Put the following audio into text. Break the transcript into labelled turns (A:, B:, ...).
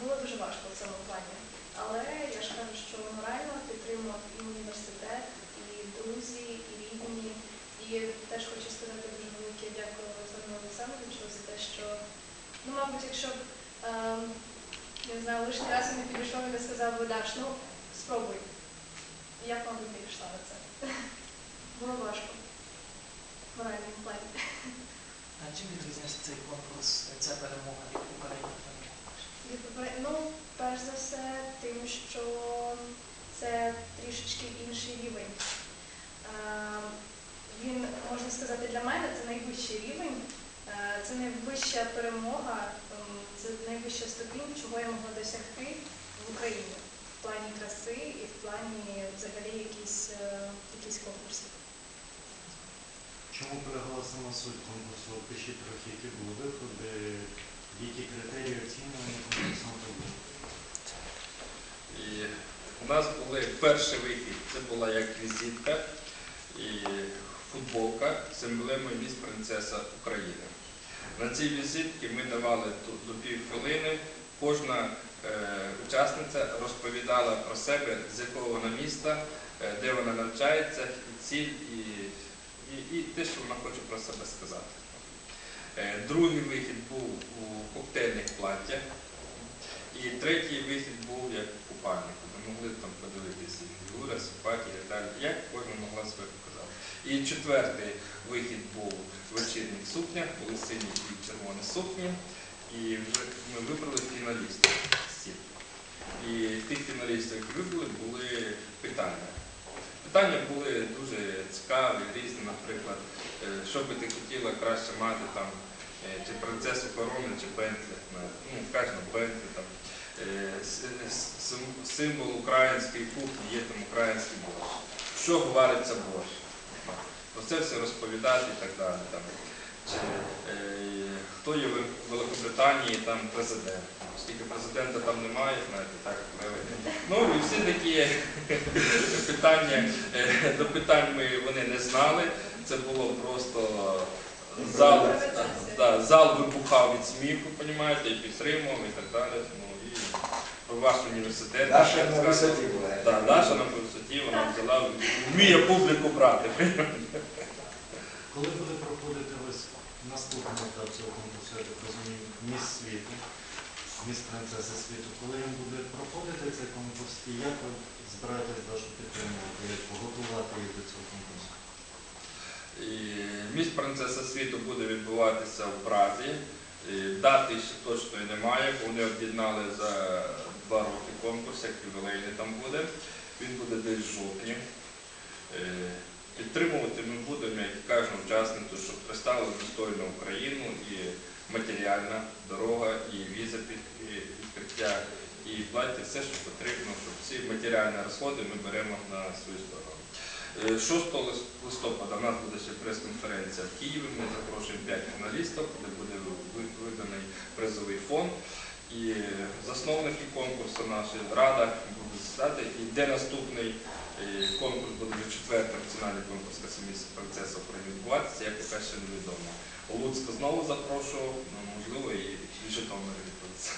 A: було дуже важко в цьому плані. Але я ж кажу, що морально підтримував і університет, і друзі, і рідні. І теж хочу сказати дуже велике дякую Олександру Олександровичу за те, що, ну, мабуть, якщо б ем, я не знаю, лишній раз він підійшов і не сказав би, Даш, ну спробуй. Я б, мабуть, не на це. Було важко. В плані.
B: А чим відрізняється цей конкурс, ця перемога від попередніх перемог?
A: Ну, перш за все, тим, що це трішечки інший рівень. Е, Він, можна сказати, для мене це найвищий рівень, Е, це найвища перемога, ем, це найвища ступінь, чого я могла досягти в Україні в плані краси і в плані взагалі якісь, е, якісь конкурсів.
C: Чому сама суть конкурсу? Опишіть трохи, які були виходи, які критерії оцінювання конкурсантів були.
D: І у нас були перший вихід, це була як візитка і футболка з емблемою міс принцеса України. На цій візитці ми давали до- півхвилини. Кожна е, учасниця розповідала про себе, з якого вона міста, е, де вона навчається, і ціль, і, те, що вона хоче про себе сказати. Е, другий вихід був у коктейльних платтях. І третій вихід був як купальнику. Ми могли там подивитися фігура, симпатії і далі. Як кожна могла себе показати. І четвертий вихід був в вечірніх сукнях, були сині і червоні сукні. І вже ми вибрали фіналістів всіх. І тих фіналістів, які вибрали, були питання. Питання були дуже цікаві, різні, наприклад, е, що би ти хотіла краще мати там, е, чи принцесу корони, чи Бентлі. Ну, кажемо, Бентлі там. Е, сим- Символ української кухні є там український борщ. Що говориться борщ? Про це все розповідати і так далі. Там. Чи, е, хто є в Великобританії там президент? Оскільки президента там немає, знаєте, так, ми- ну і всі такі питання, е, до питань ми вони не знали. Це було просто зал, да, зал вибухав від сміху, понімаєте, і підтримував і так далі. Ну, і ваш університет.
E: Наша на висоті була.
D: Да, наша на висоті, вона взяла, вміє публіку брати.
C: Коли буде проходити ось наступний етап цього конкурсу, я так розумію, міс світу, міс принцеси світу, коли він буде проходити цей конкурс і як ви збираєтесь Дашу підтримувати, як готувати їх до цього конкурсу?
D: І міст принцеса світу буде відбуватися в Празі. І Дати ще точної немає, бо вони об'єднали за два роки конкурс, як ювілейний там буде. Він буде десь в жовтні. Е, Підтримувати ми будемо, як і кожну учасницю, щоб представили достойну Україну і матеріальна дорога, і віза під і плаття, все, що потрібно, щоб всі матеріальні розходи ми беремо на свою сторону. Е, 6 листопада у нас буде ще прес-конференція в Києві. 5 фіналістів, де буде виданий призовий фонд. І засновники конкурсу наші рада буде стати. І де наступний е, конкурс буде вже четвертий національний конкурс Касиміс процесу відбуватися, як поки ще невідомо. Луцьк знову запрошував, ну, можливо, і Житомир відбудеться.